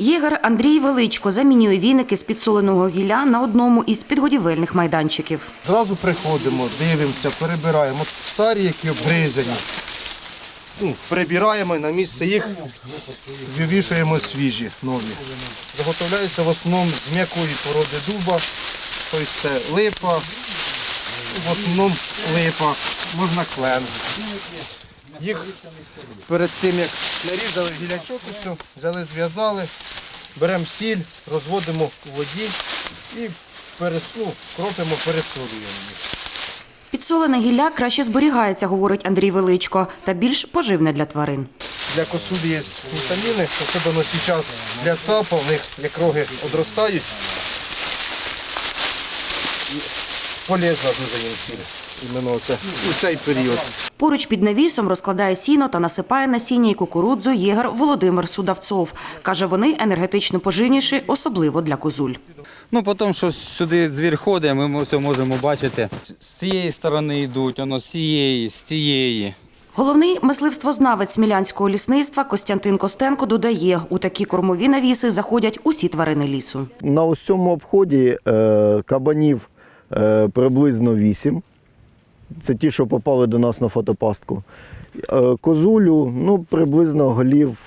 Єгер Андрій Величко замінює віники з підсоленого гілля на одному із підгодівельних майданчиків. Зразу приходимо, дивимося, перебираємо. Старі, які обгризані. Ну, прибираємо на місце їх вивішуємо свіжі, нові. Заготовляються в основному з м'якої породи дуба, тобто це липа, в основному липа, можна клен. Їх перед тим, як нарізали гілячок, усе, взяли, зв'язали, беремо сіль, розводимо у воді і перес, ну, кропимо, пересолюємо їх. Підсолене гілля краще зберігається, говорить Андрій Величко, та більш поживне для тварин. Для косулі є вітаміни, особливо зараз для ЦАПа, у них як роги одростають. І полезна дуже їм сіль. Іменно це, у цей період. Поруч під навісом розкладає сіно та насипає насіння і кукурудзу єгер Володимир Судавцов. Каже, вони енергетично поживніші, особливо для козуль. Ну, потім, що сюди звір ходить, ми все можемо бачити. З цієї сторони йдуть, воно з цієї, з цієї. Головний мисливствознавець Смілянського лісництва Костянтин Костенко додає, у такі кормові навіси заходять усі тварини лісу. На ось цьому обході е, кабанів е, приблизно 8. Це ті, що попали до нас на фотопастку. Е, козулю ну, приблизно голів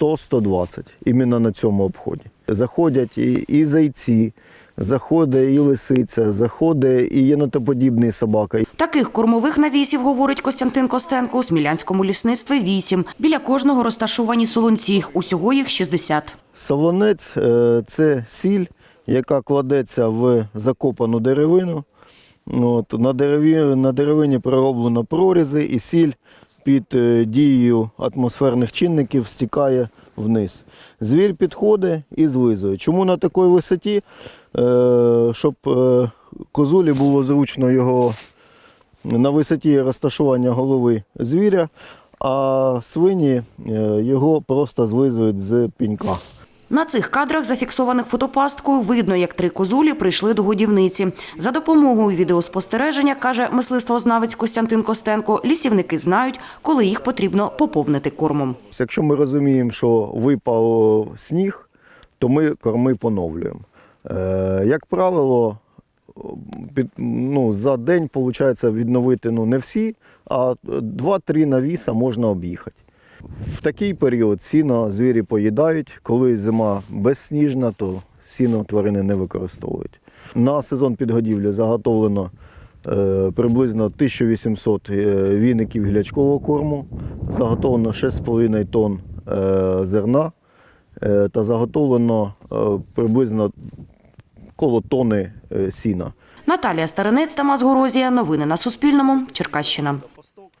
100-120 іменно на цьому обході. Заходять і, і зайці, заходить і лисиця, заходить і єнотоподібний собака. Таких кормових навісів, говорить Костянтин Костенко, у Смілянському лісництві вісім. Біля кожного розташовані солонці. Усього їх 60. Солонець е, це сіль, яка кладеться в закопану деревину. От, на, дереві, на деревині пророблено прорізи, і сіль під е, дією атмосферних чинників стікає вниз. Звір підходить і злизує. Чому на такій висоті? Е, щоб е, козулі було зручно його на висоті розташування голови звіря, а свині його просто злизують з пінька. На цих кадрах, зафіксованих фотопасткою, видно, як три козулі прийшли до годівниці. За допомогою відеоспостереження, каже мисливствознавець Костянтин Костенко, лісівники знають, коли їх потрібно поповнити кормом. Якщо ми розуміємо, що випав сніг, то ми корми поновлюємо. Е, як правило, під, ну, за день виходить відновити ну, не всі, а 2-3 навіса можна об'їхати. В такий період сіно звірі поїдають. Коли зима безсніжна, то сіно тварини не використовують. На сезон підгодівлі заготовлено е, приблизно 1800 е, віників гілячкового корму, заготовлено 6,5 тонн е, зерна та заготовлено приблизно коло тони сіна. Наталія Старинець, Тамас Горозія. Новини на Суспільному. Черкащина.